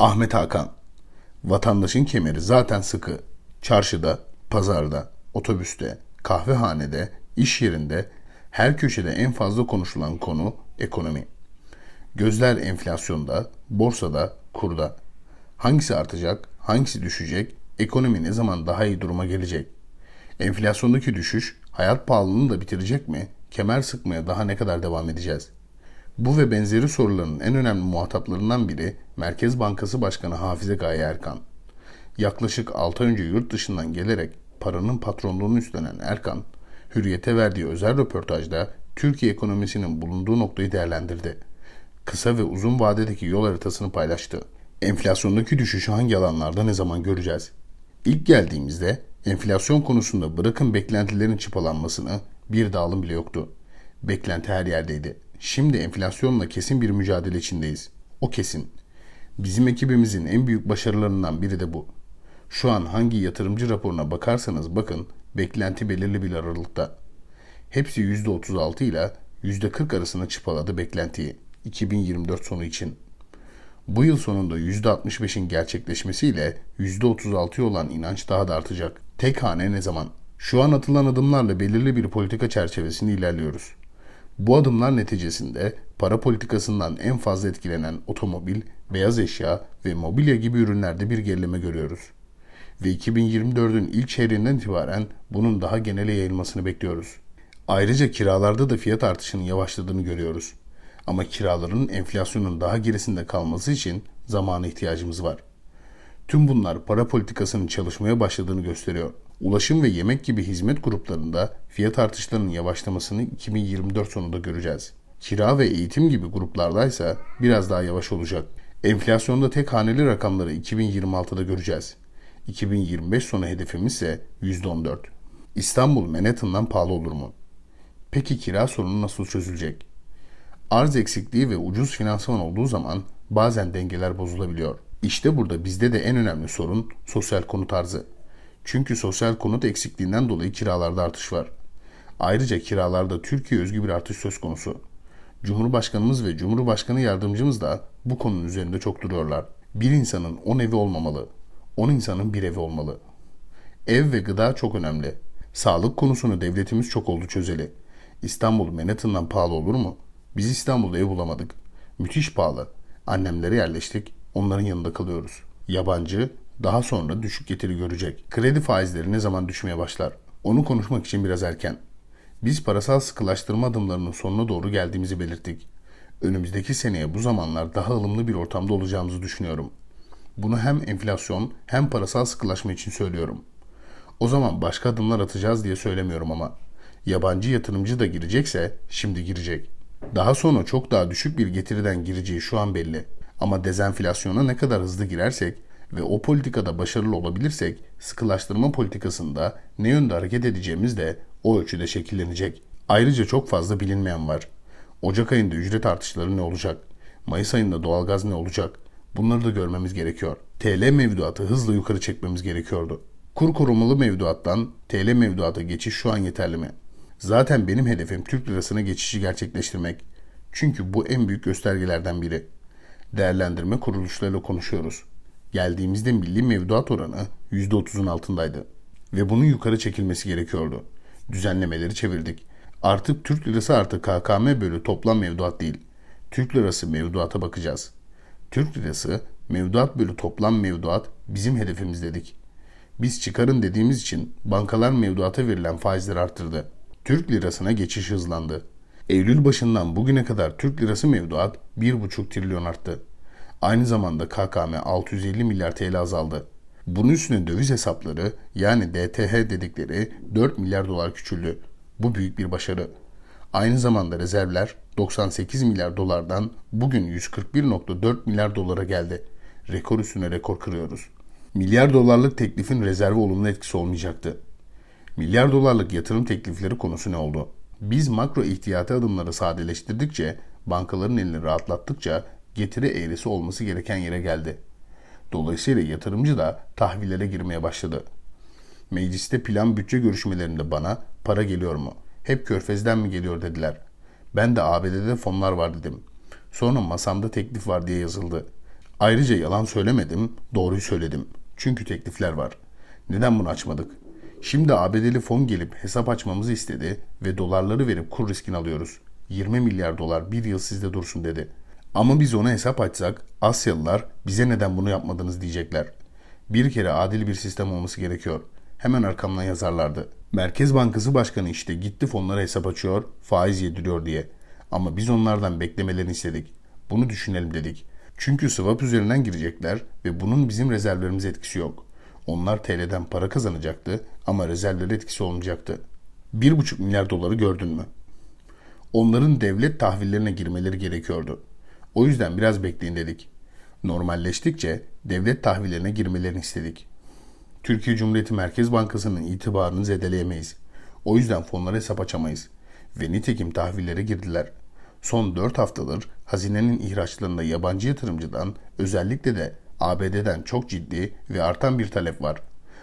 Ahmet Hakan. Vatandaşın kemeri zaten sıkı. Çarşıda, pazarda, otobüste, kahvehanede, iş yerinde her köşede en fazla konuşulan konu ekonomi. Gözler enflasyonda, borsada, kurda. Hangisi artacak, hangisi düşecek, ekonomi ne zaman daha iyi duruma gelecek? Enflasyondaki düşüş hayat pahalılığını da bitirecek mi? Kemer sıkmaya daha ne kadar devam edeceğiz? Bu ve benzeri soruların en önemli muhataplarından biri Merkez Bankası Başkanı Hafize Gaye Erkan. Yaklaşık 6 ay önce yurt dışından gelerek paranın patronluğunu üstlenen Erkan, Hürriyet'e verdiği özel röportajda Türkiye ekonomisinin bulunduğu noktayı değerlendirdi. Kısa ve uzun vadedeki yol haritasını paylaştı. Enflasyondaki düşüşü hangi alanlarda ne zaman göreceğiz? İlk geldiğimizde enflasyon konusunda bırakın beklentilerin çıpalanmasını bir dağılım bile yoktu. Beklenti her yerdeydi. Şimdi enflasyonla kesin bir mücadele içindeyiz. O kesin. Bizim ekibimizin en büyük başarılarından biri de bu. Şu an hangi yatırımcı raporuna bakarsanız bakın beklenti belirli bir aralıkta. Hepsi %36 ile %40 arasında çıpaladı beklentiyi 2024 sonu için. Bu yıl sonunda %65'in gerçekleşmesiyle %36'ya olan inanç daha da artacak. Tek hane ne zaman? Şu an atılan adımlarla belirli bir politika çerçevesinde ilerliyoruz. Bu adımlar neticesinde para politikasından en fazla etkilenen otomobil, beyaz eşya ve mobilya gibi ürünlerde bir gerileme görüyoruz. Ve 2024'ün ilk çeyreğinden itibaren bunun daha genele yayılmasını bekliyoruz. Ayrıca kiralarda da fiyat artışının yavaşladığını görüyoruz. Ama kiraların enflasyonun daha gerisinde kalması için zamana ihtiyacımız var. Tüm bunlar para politikasının çalışmaya başladığını gösteriyor. Ulaşım ve yemek gibi hizmet gruplarında fiyat artışlarının yavaşlamasını 2024 sonunda göreceğiz. Kira ve eğitim gibi gruplardaysa biraz daha yavaş olacak. Enflasyonda tek haneli rakamları 2026'da göreceğiz. 2025 sonu hedefimiz ise %14. İstanbul Manhattan'dan pahalı olur mu? Peki kira sorunu nasıl çözülecek? Arz eksikliği ve ucuz finansman olduğu zaman bazen dengeler bozulabiliyor. İşte burada bizde de en önemli sorun sosyal konut arzı. Çünkü sosyal konut eksikliğinden dolayı kiralarda artış var. Ayrıca kiralarda Türkiye özgü bir artış söz konusu. Cumhurbaşkanımız ve Cumhurbaşkanı yardımcımız da bu konunun üzerinde çok duruyorlar. Bir insanın 10 evi olmamalı. 10 insanın bir evi olmalı. Ev ve gıda çok önemli. Sağlık konusunu devletimiz çok oldu çözeli. İstanbul Manhattan'dan pahalı olur mu? Biz İstanbul'da ev bulamadık. Müthiş pahalı. Annemlere yerleştik. Onların yanında kalıyoruz. Yabancı daha sonra düşük getiri görecek. Kredi faizleri ne zaman düşmeye başlar? Onu konuşmak için biraz erken. Biz parasal sıkılaştırma adımlarının sonuna doğru geldiğimizi belirttik. Önümüzdeki seneye bu zamanlar daha ılımlı bir ortamda olacağımızı düşünüyorum. Bunu hem enflasyon hem parasal sıkılaşma için söylüyorum. O zaman başka adımlar atacağız diye söylemiyorum ama yabancı yatırımcı da girecekse şimdi girecek. Daha sonra çok daha düşük bir getiriden gireceği şu an belli. Ama dezenflasyona ne kadar hızlı girersek ve o politikada başarılı olabilirsek sıkılaştırma politikasında ne yönde hareket edeceğimiz de o ölçüde şekillenecek. Ayrıca çok fazla bilinmeyen var. Ocak ayında ücret artışları ne olacak? Mayıs ayında doğalgaz ne olacak? Bunları da görmemiz gerekiyor. TL mevduatı hızla yukarı çekmemiz gerekiyordu. Kur korumalı mevduattan TL mevduata geçiş şu an yeterli mi? Zaten benim hedefim Türk lirasına geçişi gerçekleştirmek. Çünkü bu en büyük göstergelerden biri. Değerlendirme kuruluşlarıyla konuşuyoruz. Geldiğimizde milli mevduat oranı %30'un altındaydı. Ve bunun yukarı çekilmesi gerekiyordu. Düzenlemeleri çevirdik. Artık Türk lirası artı KKM bölü toplam mevduat değil. Türk lirası mevduata bakacağız. Türk lirası mevduat bölü toplam mevduat bizim hedefimiz dedik. Biz çıkarın dediğimiz için bankalar mevduata verilen faizleri arttırdı. Türk lirasına geçiş hızlandı. Eylül başından bugüne kadar Türk lirası mevduat 1,5 trilyon arttı. Aynı zamanda KKM 650 milyar TL azaldı. Bunun üstüne döviz hesapları yani DTH dedikleri 4 milyar dolar küçüldü. Bu büyük bir başarı. Aynı zamanda rezervler 98 milyar dolardan bugün 141.4 milyar dolara geldi. Rekor üstüne rekor kırıyoruz. Milyar dolarlık teklifin rezerve olumlu etkisi olmayacaktı. Milyar dolarlık yatırım teklifleri konusu ne oldu? Biz makro ihtiyati adımları sadeleştirdikçe, bankaların elini rahatlattıkça getiri eğrisi olması gereken yere geldi. Dolayısıyla yatırımcı da tahvillere girmeye başladı. Mecliste plan bütçe görüşmelerinde bana para geliyor mu? Hep körfezden mi geliyor dediler. Ben de ABD'de fonlar var dedim. Sonra masamda teklif var diye yazıldı. Ayrıca yalan söylemedim, doğruyu söyledim. Çünkü teklifler var. Neden bunu açmadık? Şimdi ABD'li fon gelip hesap açmamızı istedi ve dolarları verip kur riskini alıyoruz. 20 milyar dolar bir yıl sizde dursun dedi. Ama biz ona hesap açsak Asyalılar bize neden bunu yapmadınız diyecekler. Bir kere adil bir sistem olması gerekiyor. Hemen arkamdan yazarlardı. Merkez Bankası Başkanı işte gitti fonlara hesap açıyor, faiz yediriyor diye. Ama biz onlardan beklemelerini istedik. Bunu düşünelim dedik. Çünkü swap üzerinden girecekler ve bunun bizim rezervlerimize etkisi yok. Onlar TL'den para kazanacaktı ama rezervleri etkisi olmayacaktı. 1,5 milyar doları gördün mü? Onların devlet tahvillerine girmeleri gerekiyordu. O yüzden biraz bekleyin dedik. Normalleştikçe devlet tahvillerine girmelerini istedik. Türkiye Cumhuriyeti Merkez Bankası'nın itibarını zedeleyemeyiz. O yüzden fonlara hesap açamayız. Ve nitekim tahvillere girdiler. Son 4 haftadır hazinenin ihraçlarında yabancı yatırımcıdan özellikle de ABD'den çok ciddi ve artan bir talep var.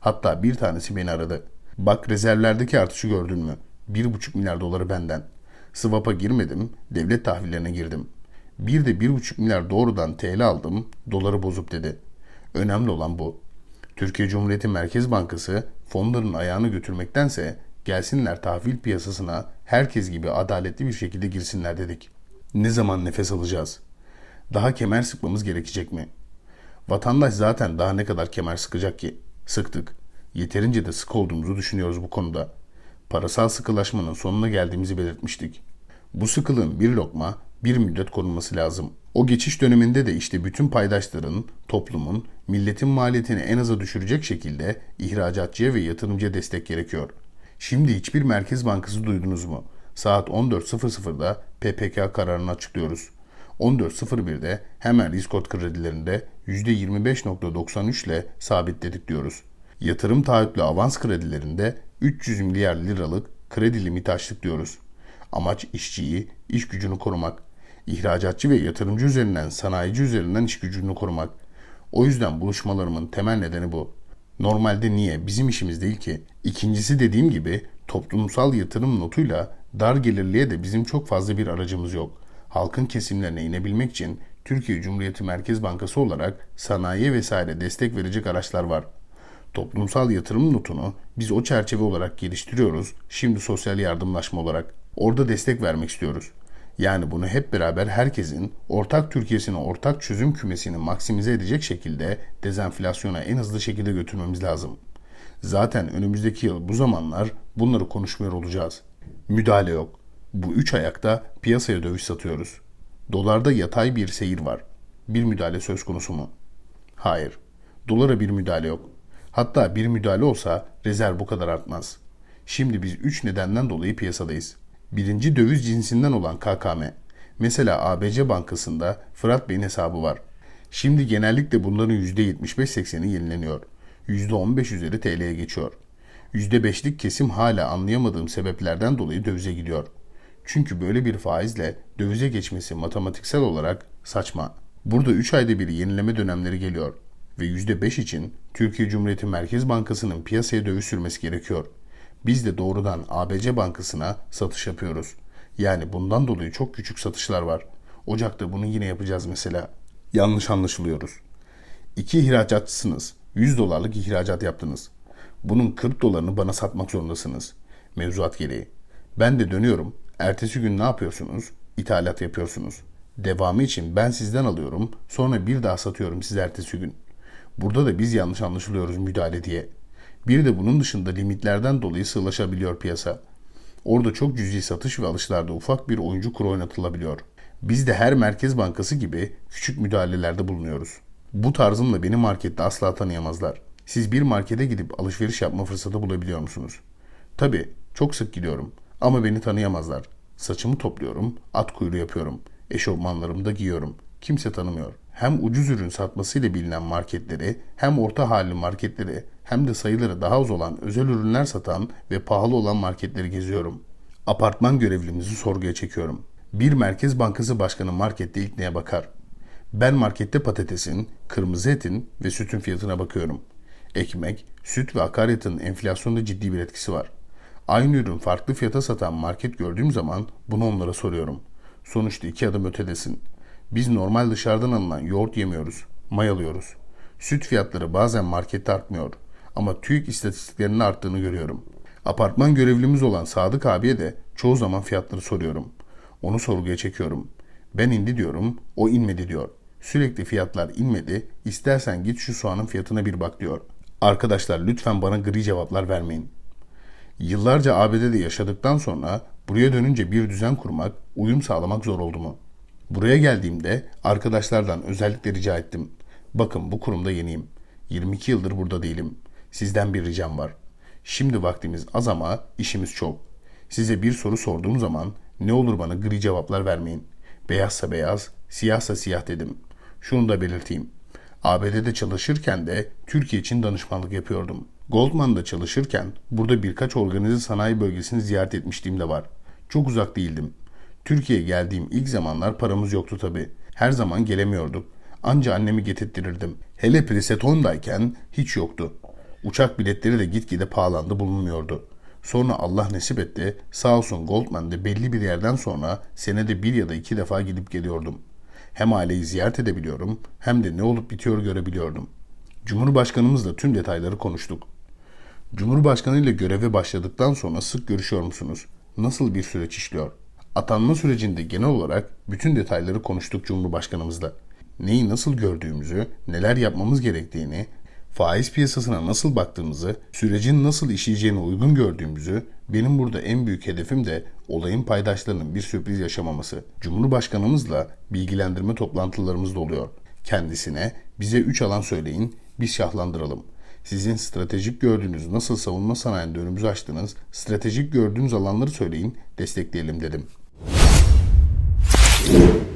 Hatta bir tanesi beni aradı. Bak rezervlerdeki artışı gördün mü? 1,5 milyar doları benden. Swap'a girmedim, devlet tahvillerine girdim. Bir de 1,5 milyar doğrudan TL aldım, doları bozup dedi. Önemli olan bu. Türkiye Cumhuriyeti Merkez Bankası fonların ayağını götürmektense gelsinler tahvil piyasasına herkes gibi adaletli bir şekilde girsinler dedik. Ne zaman nefes alacağız? Daha kemer sıkmamız gerekecek mi? Vatandaş zaten daha ne kadar kemer sıkacak ki? Sıktık. Yeterince de sık olduğumuzu düşünüyoruz bu konuda. Parasal sıkılaşmanın sonuna geldiğimizi belirtmiştik. Bu sıkılığın bir lokma, bir müddet korunması lazım. O geçiş döneminde de işte bütün paydaşların, toplumun, milletin maliyetini en aza düşürecek şekilde ihracatçıya ve yatırımcıya destek gerekiyor. Şimdi hiçbir merkez bankası duydunuz mu? Saat 14.00'da PPK kararını açıklıyoruz. 14.01'de hemen Riskot kredilerinde %25.93 ile sabitledik diyoruz. Yatırım taahhütlü avans kredilerinde 300 milyar liralık kredi limiti açtık diyoruz. Amaç işçiyi, iş gücünü korumak. İhracatçı ve yatırımcı üzerinden sanayici üzerinden iş gücünü korumak. O yüzden buluşmalarımın temel nedeni bu. Normalde niye? Bizim işimiz değil ki. İkincisi dediğim gibi toplumsal yatırım notuyla dar gelirliye de bizim çok fazla bir aracımız yok. Halkın kesimlerine inebilmek için Türkiye Cumhuriyeti Merkez Bankası olarak sanayiye vesaire destek verecek araçlar var. Toplumsal yatırım notunu biz o çerçeve olarak geliştiriyoruz. Şimdi sosyal yardımlaşma olarak. Orada destek vermek istiyoruz. Yani bunu hep beraber herkesin ortak Türkiye'sine ortak çözüm kümesini maksimize edecek şekilde dezenflasyona en hızlı şekilde götürmemiz lazım. Zaten önümüzdeki yıl bu zamanlar bunları konuşmuyor olacağız. Müdahale yok. Bu üç ayakta piyasaya döviz satıyoruz. Dolarda yatay bir seyir var. Bir müdahale söz konusu mu? Hayır. Dolara bir müdahale yok. Hatta bir müdahale olsa rezerv bu kadar artmaz. Şimdi biz üç nedenden dolayı piyasadayız. Birinci döviz cinsinden olan KKM. Mesela ABC Bankası'nda Fırat Bey'in hesabı var. Şimdi genellikle bunların %75-80'i yenileniyor. %15 üzeri TL'ye geçiyor. %5'lik kesim hala anlayamadığım sebeplerden dolayı dövize gidiyor. Çünkü böyle bir faizle dövize geçmesi matematiksel olarak saçma. Burada 3 ayda bir yenileme dönemleri geliyor ve %5 için Türkiye Cumhuriyeti Merkez Bankası'nın piyasaya döviz sürmesi gerekiyor. Biz de doğrudan ABC Bankası'na satış yapıyoruz. Yani bundan dolayı çok küçük satışlar var. Ocak'ta bunu yine yapacağız mesela. Yanlış anlaşılıyoruz. İki ihracatçısınız. 100 dolarlık ihracat yaptınız. Bunun 40 dolarını bana satmak zorundasınız. Mevzuat gereği. Ben de dönüyorum. Ertesi gün ne yapıyorsunuz? İthalat yapıyorsunuz. Devamı için ben sizden alıyorum. Sonra bir daha satıyorum size ertesi gün. Burada da biz yanlış anlaşılıyoruz müdahale diye. Bir de bunun dışında limitlerden dolayı sığlaşabiliyor piyasa. Orada çok cüzi satış ve alışlarda ufak bir oyuncu kuru oynatılabiliyor. Biz de her merkez bankası gibi küçük müdahalelerde bulunuyoruz. Bu tarzımla beni markette asla tanıyamazlar. Siz bir markete gidip alışveriş yapma fırsatı bulabiliyor musunuz? Tabii, çok sık gidiyorum ama beni tanıyamazlar. Saçımı topluyorum, at kuyruğu yapıyorum. Eşofmanlarımı da giyiyorum. Kimse tanımıyor. Hem ucuz ürün satmasıyla bilinen marketleri, hem orta halli marketleri, hem de sayıları daha az olan özel ürünler satan ve pahalı olan marketleri geziyorum. Apartman görevlimizi sorguya çekiyorum. Bir merkez bankası başkanı markette ilk neye bakar? Ben markette patatesin, kırmızı etin ve sütün fiyatına bakıyorum. Ekmek, süt ve akaryakıtın enflasyonda ciddi bir etkisi var. Aynı ürün farklı fiyata satan market gördüğüm zaman bunu onlara soruyorum. Sonuçta iki adım ötedesin. Biz normal dışarıdan alınan yoğurt yemiyoruz. mayalıyoruz. Süt fiyatları bazen markette artmıyor ama TÜİK istatistiklerinin arttığını görüyorum. Apartman görevlimiz olan Sadık abiye de çoğu zaman fiyatları soruyorum. Onu sorguya çekiyorum. Ben indi diyorum, o inmedi diyor. Sürekli fiyatlar inmedi, istersen git şu soğanın fiyatına bir bak diyor. Arkadaşlar lütfen bana gri cevaplar vermeyin. Yıllarca ABD'de yaşadıktan sonra buraya dönünce bir düzen kurmak, uyum sağlamak zor oldu mu? Buraya geldiğimde arkadaşlardan özellikle rica ettim. Bakın bu kurumda yeniyim. 22 yıldır burada değilim. Sizden bir ricam var. Şimdi vaktimiz az ama işimiz çok. Size bir soru sorduğum zaman ne olur bana gri cevaplar vermeyin. Beyazsa beyaz, siyahsa siyah dedim. Şunu da belirteyim. ABD'de çalışırken de Türkiye için danışmanlık yapıyordum. Goldman'da çalışırken burada birkaç organize sanayi bölgesini ziyaret etmişliğim de var. Çok uzak değildim. Türkiye'ye geldiğim ilk zamanlar paramız yoktu tabi. Her zaman gelemiyorduk. Anca annemi getirttirirdim. Hele Priseton'dayken hiç yoktu. Uçak biletleri de gitgide pahalandı bulunmuyordu. Sonra Allah nasip etti. Sağ olsun Goldman'da belli bir yerden sonra senede bir ya da iki defa gidip geliyordum. Hem aileyi ziyaret edebiliyorum hem de ne olup bitiyor görebiliyordum. Cumhurbaşkanımızla tüm detayları konuştuk. Cumhurbaşkanı ile göreve başladıktan sonra sık görüşüyor musunuz? Nasıl bir süreç işliyor? Atanma sürecinde genel olarak bütün detayları konuştuk Cumhurbaşkanımızla. Neyi nasıl gördüğümüzü, neler yapmamız gerektiğini, faiz piyasasına nasıl baktığımızı, sürecin nasıl işleyeceğine uygun gördüğümüzü, benim burada en büyük hedefim de olayın paydaşlarının bir sürpriz yaşamaması. Cumhurbaşkanımızla bilgilendirme toplantılarımız da oluyor. Kendisine bize 3 alan söyleyin, biz şahlandıralım. Sizin stratejik gördüğünüz nasıl savunma sanayinde önümüzü açtınız, stratejik gördüğünüz alanları söyleyin, destekleyelim dedim. Thank you.